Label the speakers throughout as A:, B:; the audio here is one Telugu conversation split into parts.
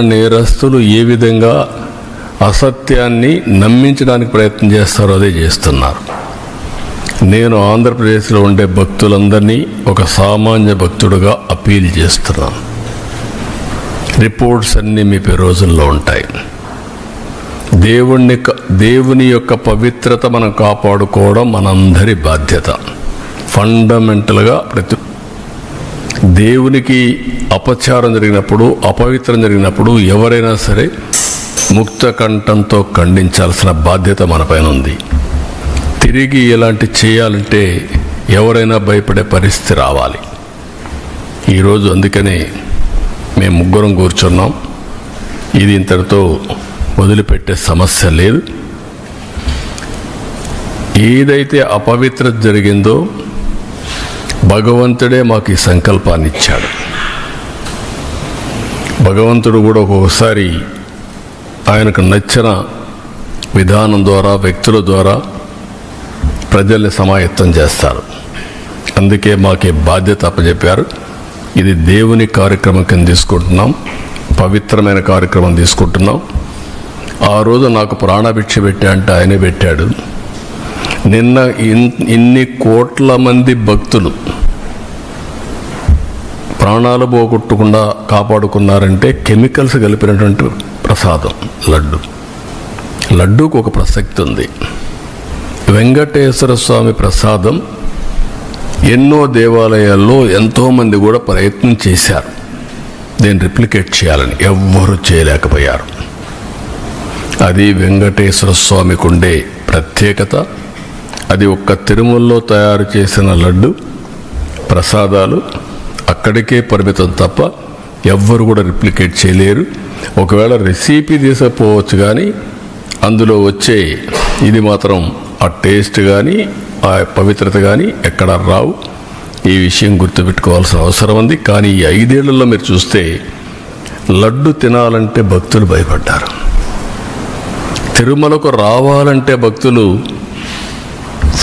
A: నేరస్తులు ఏ విధంగా అసత్యాన్ని నమ్మించడానికి ప్రయత్నం చేస్తారో అదే చేస్తున్నారు. నేను ఆంధ్రప్రదేశ్లో ఉండే భక్తులందరినీ ఒక సామాన్య భక్తుడుగా అపీల్ చేస్తున్నాను. రిపోర్ట్స్ అన్నీ మీ రోజుల్లో ఉంటాయి. దేవుణ్ణి దేవుని యొక్క పవిత్రత మనం కాపాడుకోవడం మనందరి బాధ్యత. ఫండమెంటల్గా ప్రతి దేవునికి అపచారం జరిగినప్పుడు అపవిత్రం జరిగినప్పుడు ఎవరైనా సరే ముక్త కంఠంతో ఖండించాల్సిన బాధ్యత మనపైన ఉంది. తిరిగి ఇలాంటి చేయాలంటే ఎవరైనా భయపడే పరిస్థితి రావాలి. ఈరోజు అందుకనే మేము ముగ్గురం కూర్చున్నాం. ఇది ఇంతటితో వదిలిపెట్టే సమస్య లేదు. ఏదైతే అపవిత్ర జరిగిందో భగవంతుడే మాకు ఈ సంకల్పాన్ని ఇచ్చాడు. భగవంతుడు కూడా ఒక్కొక్కసారి ఆయనకు నచ్చిన విధానం ద్వారా వ్యక్తుల ద్వారా ప్రజల్ని సమాయత్తం చేస్తారు. అందుకే మాకు బాధ్యత అప్పచెప్పారు ఇది దేవుని కార్యక్రమం కింద తీసుకుంటున్నాం. పవిత్రమైన కార్యక్రమం తీసుకుంటున్నాం. ఆ రోజు నాకు ప్రాణభిక్ష పెట్టా అంటే ఆయనే పెట్టాడు. నిన్న ఇన్- ఇన్ని కోట్ల మంది భక్తులు ప్రాణాలు పోగొట్టకుండా కాపాడుకున్నారంటే కెమికల్స్ కలిపినటువంటి ప్రసాదం లడ్డు. లడ్డూకు ఒక ప్రసక్తి ఉంది. వెంకటేశ్వర స్వామి ప్రసాదం ఎన్నో దేవాలయాల్లో ఎంతోమంది కూడా ప్రయత్నం చేశారు. దీన్ని రిప్లికేట్ చేయాలని ఎవ్వరూ చేయలేకపోయారు. అది వెంకటేశ్వర స్వామికి ఉండే ప్రత్యేకత. అది ఒక్క తిరుమలలో తయారు చేసిన లడ్డు ప్రసాదాలు అక్కడికే పరిమితం తప్ప ఎవ్వరు కూడా రిప్లికేట్ చేయలేరు. ఒకవేళ రెసిపీ తీసుకపోవచ్చు కానీ అందులో వచ్చే ఇది మాత్రం ఆ టేస్ట్ కానీ ఆ పవిత్రత కానీ ఎక్కడ రావు. ఈ విషయం గుర్తుపెట్టుకోవాల్సిన అవసరం ఉంది. కానీ ఈ ఐదేళ్ళలో మీరు చూస్తే లడ్డు తినాలంటే భక్తులు భయపడ్డారు. తిరుమలకు రావాలంటే భక్తులు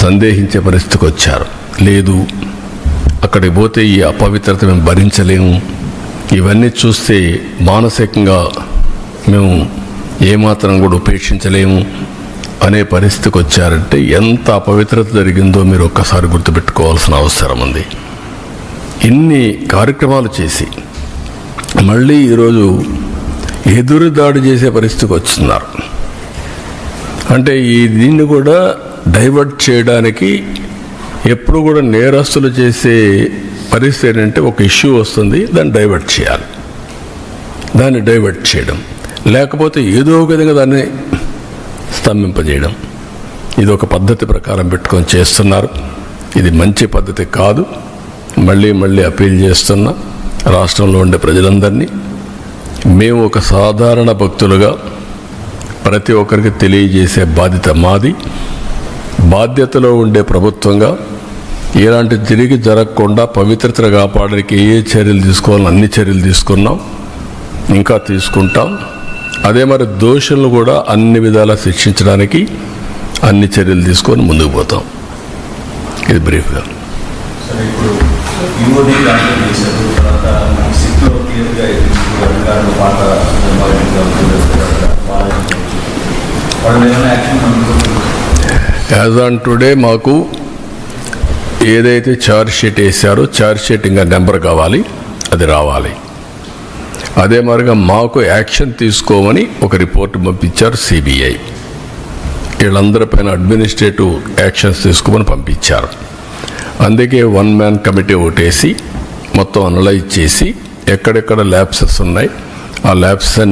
A: సందేహించే పరిస్థితికి వచ్చారు. లేదు అక్కడికి పోతే ఈ అపవిత్రత మేము భరించలేము. ఇవన్నీ చూస్తే మానసికంగా మేము ఏమాత్రం కూడా ఉపేక్షించలేము అనే పరిస్థితికి వచ్చారంటే ఎంత అపవిత్రత జరిగిందో మీరు ఒక్కసారి గుర్తుపెట్టుకోవాల్సిన అవసరం ఉంది. ఇన్ని కార్యక్రమాలు చేసి మళ్ళీ ఈరోజు ఎదురు దాడి చేసే పరిస్థితికి వస్తున్నారు. అంటే ఈ దీన్ని కూడా డైవర్ట్ చేయడానికి ఎప్పుడు కూడా నేరస్తులు చేసే పరిస్థితి ఏంటంటే ఒక ఇష్యూ వస్తుంది దాన్ని డైవర్ట్ చేయాలి. దాన్ని డైవర్ట్ చేయడం. లేకపోతే ఏదో ఒక విధంగా దాన్ని స్తంభింపజేయడం. ఇది ఒక పద్ధతి ప్రకారం పెట్టుకొని చేస్తున్నారు. ఇది మంచి పద్ధతి కాదు. మళ్ళీ మళ్ళీ అప్పీల్ చేస్తున్నా రాష్ట్రంలో ఉండే ప్రజలందరినీ మేము ఒక సాధారణ భక్తులుగా ప్రతి ఒక్కరికి తెలియజేసే బాధ్యత మాది. బాధ్యతలో ఉండే ప్రభుత్వంగా ఇలాంటి తిరిగి జరగకుండా పవిత్రతను కాపాడడానికి ఏ చర్యలు తీసుకోవాలని అన్ని చర్యలు తీసుకున్నాం ఇంకా తీసుకుంటాం. అదే మరి దోషులను కూడా అన్ని విధాలా శిక్షించడానికి అన్ని చర్యలు తీసుకొని ముందుకు పోతాం. ఇది బ్రీఫ్గా.
B: సరే వాళ్ళు ఏమైనా యాక్షన్
A: యాజ్ ఆన్ టుడే మాకు ఏదైతే ఛార్జ్ షీట్ వేసారో ఛార్జ్ షీట్ ఇంకా నెంబర్ కావాలి అది రావాలి. అదే మరిగా మాకు యాక్షన్ తీసుకోమని ఒక రిపోర్ట్ పంపించారు సిబిఐ వీళ్ళందరిపైన అడ్మినిస్ట్రేటివ్ యాక్షన్స్ తీసుకోమని పంపించారు. అందుకే వన్ మ్యాన్ కమిటీ ఒకటేసి మొత్తం అనలైజ్ చేసి ఎక్కడెక్కడ ల్యాబ్సెస్ ఉన్నాయి ఆ ల్యాబ్స్